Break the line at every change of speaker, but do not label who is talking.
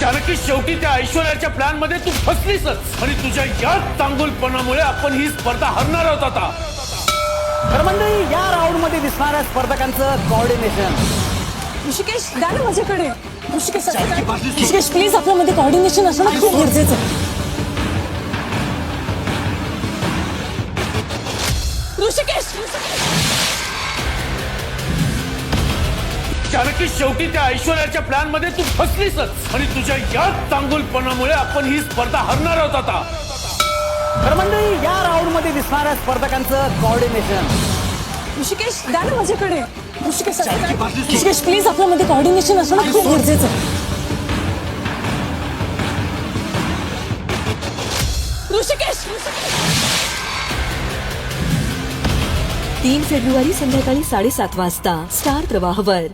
जानकी शेवटी त्या ऐश्वर्याच्या प्लॅनमध्ये तू फसलीसच. आणि तुझ्या याच चांगुलपणामुळे आपण ही स्पर्धा हरणार आहोत आता.
तर मंडळी या राऊंडमध्ये दिसणाऱ्या स्पर्धकांचं कॉर्डिनेशन
ऋषिकेश द्या ना माझ्याकडे. ऋषिकेश ऋषिकेश प्लीज आपल्यामध्ये कॉर्डिनेशन असणं खूप गरजेचं आहे. ऋषिकेश.
जानकी शेवटी त्या ऐश्वर्याच्या प्लॅनमध्ये तू फसलीसच. आणि तुझ्या याच चांगुलपणामुळे आपण ही स्पर्धा हरणार आहोत आता.
तर मंडळी या राऊंडमध्ये दिसणाऱ्या स्पर्धकांचं कॉर्डिनेशन
ऋषिकेश द्या ना माझ्याकडे. ऋषिकेश ऋषिकेश प्लीज आपल्यामध्ये कॉर्डिनेशन असणं खूप गरजेचं ऋषिकेश.
तीन फेब्रुवारी संध्याकाळी साडेसात वाजता स्टार प्रवाहवर.